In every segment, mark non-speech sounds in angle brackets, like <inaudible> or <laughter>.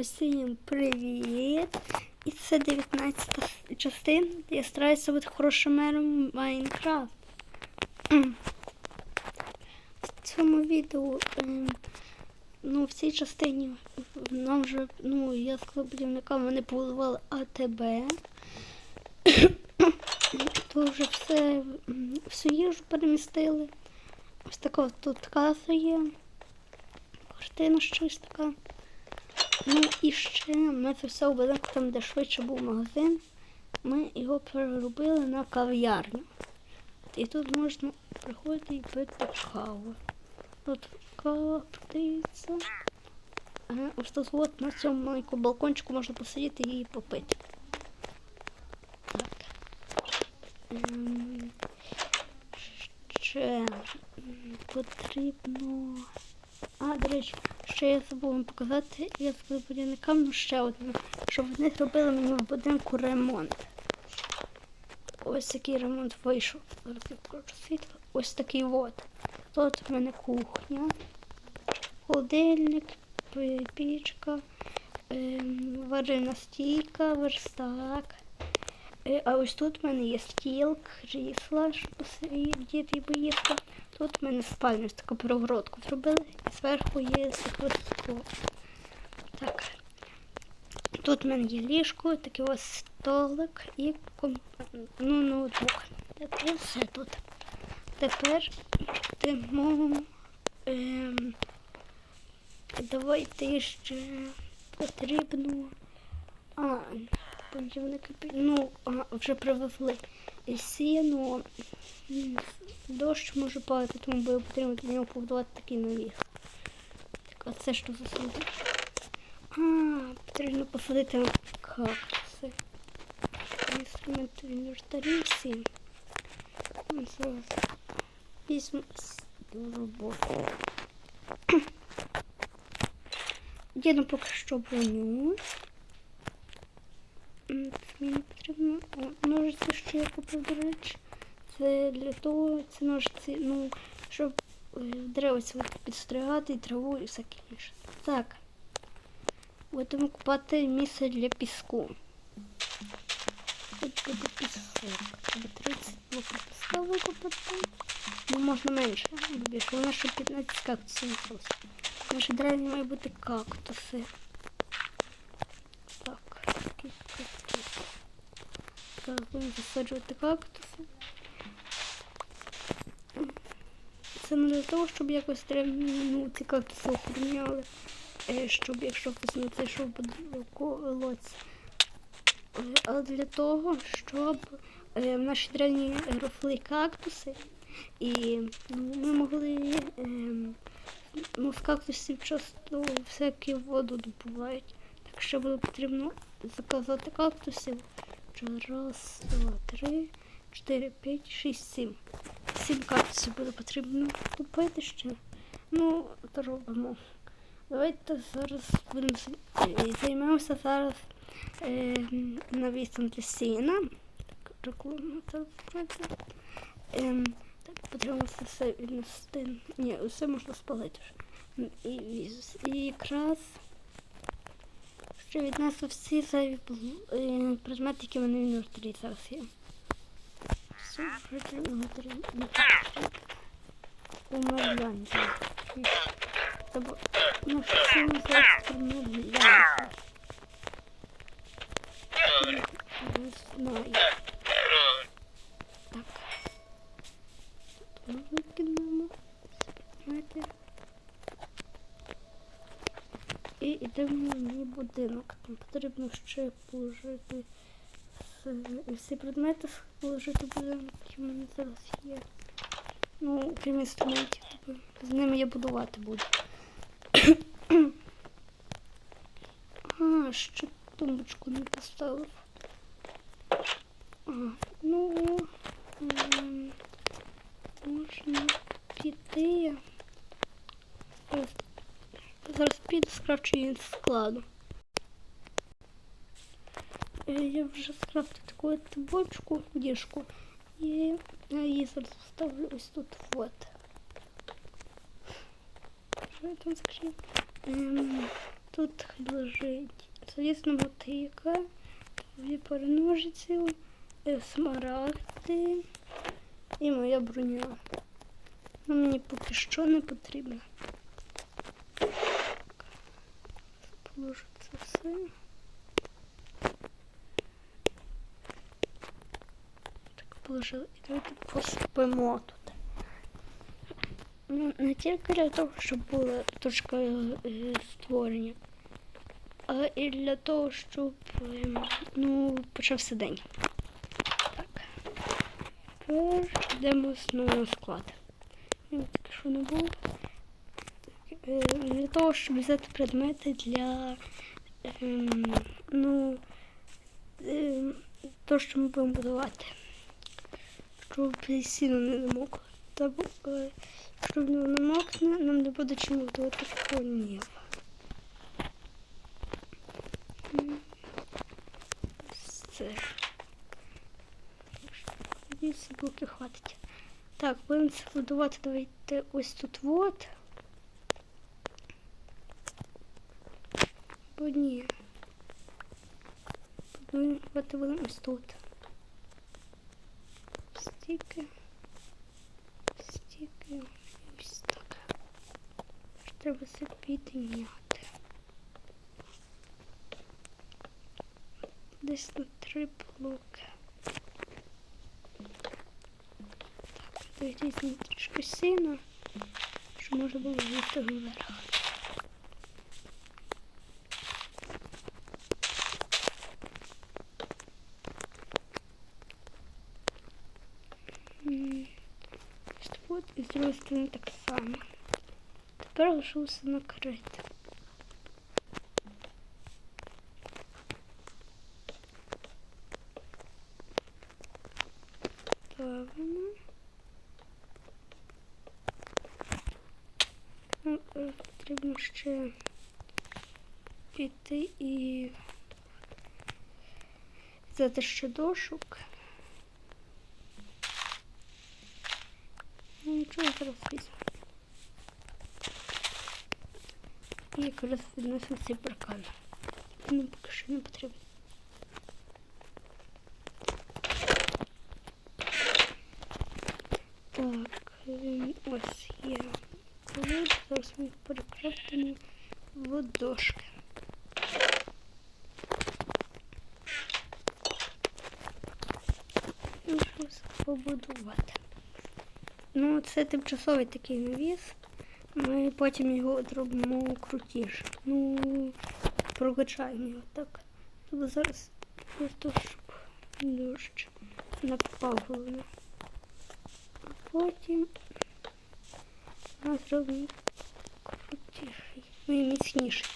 Усім привіт! І це 19 частина. Я стараюся бути хорошим мером Майнкрафт. В цьому відео, ем, ну, в цій частині нам вже, ну, я сказала будівникам, вони побудували АТБ. То вже все, всю їжу перемістили. Ось така тут каса є. Картина щось така. Ну і ще ми це все у будинку, там, де швидше був магазин, ми його переробили на кав'ярню. І тут можна приходити і пити каву. Тут кава продається. А ось тут от на цьому маленькому балкончику можна посидіти і попити. Так. Ем, Ще потрібно. А, до речі, ще я забув вам показати, я сказав будівникам, ну ще одне, щоб вони зробили мені в будинку ремонт. Ось такий ремонт вийшов. Зараз я покажу світло. Ось такий от. Тут в мене кухня, холодильник, пічка, ем, варена стійка, верстак. Е, А ось тут в мене є стіл, крісла, щоб і поїсти. Тут в мене спальня, таку перегородку зробили, і зверху є таке. Так. Тут в мене є ліжко, такий ось столик і комп... ну, ноутбук. Тепер все тут. Тепер йдемо. Ем... Давайте ще потрібно. А, будівники пі- ну, а, вже привезли сіно. Дощ може падати, тому буде потрібно для нього побудувати такий навіс. Так, а це що за суди? А, потрібно посадити кактуси. Інструменти інвентарі всі. Ну, Зараз візьму до роботи. <clears throat> Діну поки що броню. Мені потрібно ножиці, що я купив, до речі. Це для того, це ножиці, ну, щоб е, дерева ці підстригати, і траву і всяке інше. Так. Будемо купати місце для піску. Тут буде пісок. Треба 30 блоків піска викопати. Ну, можна менше, бо більше. У нас ще 15 кактусів. Наші деревні мають бути кактуси. Так, такі Зараз будемо засаджувати кактуси. Це не для того, щоб якось ну, ці кактуси охороняли, е, щоб якщо хтось не зайшов під колодці. Е, Але для того, щоб е, в нашій древні росли кактуси, і ну, ми могли е, ну, з кактусів часто всяку воду добувають. Так що буде потрібно заказати кактусів. Раз, два, три, чотири, п'ять, шість, сім. Сім кактусів буде потрібно купити ще. Ну, то робимо. Давайте зараз будемо е, займемося зараз е, навісом для сіна. Так, рекламу зробити. Ем, так, потрібно це все віднести. Ні, все можна спалити. М, І, і якраз ще віднесу всі зайві е, предмети, які в мене в інвентарі зараз є. Все. Умовляння. Треба, ну, що ми зараз умовляння. Не знаю. Так. Тут ми викинемо. І йдемо в мій будинок. Там потрібно ще положити всі предмети положити в будинок, які в мене зараз є. Ну, крім інструментів, з ними я будувати буду. <coughs> А, ще тумбочку не поставив. А, ну, можна піти. Зараз піду скрафчу її складу. Е, Я вже скрафтив таку бочку, діжку. І я її зараз вставлю ось тут вот. Що я там скажу? Ем, тут лежить залізна мотика, дві пари ножиців, е, смарагди і моя броня. Ну, мені поки що не потрібно. Положу все. Так положили. І давайте поспимо тут. Ну, не тільки для того, щоб була точка е, створення, а і для того, щоб ем, ну, почався день. Так. Тепер йдемо знову на склад. Він таки що не був. Е, для того, щоб взяти предмети для ем, ну, ем, то, що ми будемо будувати. Щоб сіно не намокло. Та, е, якщо воно намокне, нам не буде чим готувати конів. Це. Надіюсь, хватить. Так, будемо це будувати. Давайте ось тут вот. Бо ні. Будувати будемо ось тут. Стільки. Стільки. Ось так. Що Треба це підняти. Десь на три блоки. Так, візьмемо трішки сіна, щоб можна було з'їсти вверх. М, ось тут і з другої сторони так само. Тепер лишилося накрити. Ставимо. Ну, е, Потрібно ще піти і взяти ще дошок. нічого зараз візьму. І якраз відносимо ці паркани. Ну, поки що не потрібно. Так, ем, ось є колода. Зараз ми їх перекрафтимо в дошки. Ну, щось побудувати. Ну, це тимчасовий такий навіс. Ми потім його зробимо крутіше. Ну, прокачаємо його так. Тобто зараз просто щоб дощ напав. А потім ми зробимо крутіший. Ну і міцніший.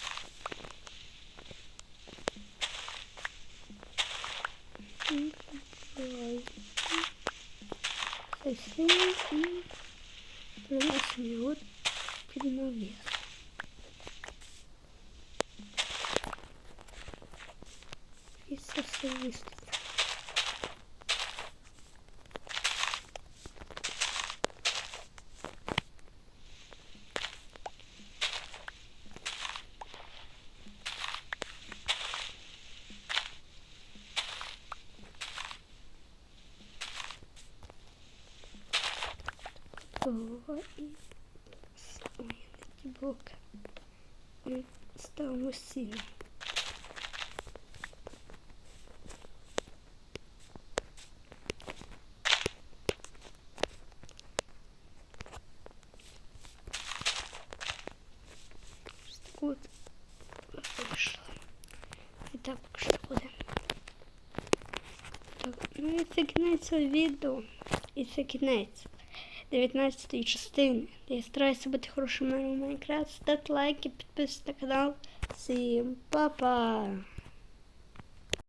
І давай. Це сильно і приносимо його під навіс. І це все вистачить. Готово і ті блоки. Ми ставимо сіно. От вийшло. І так що буде. Так, ну і це кінець відео. І це. 19 частини. Я стараюся бути хорошим в Майнкрафт. Ставте лайки, підписуйтесь на канал. Всім па-па!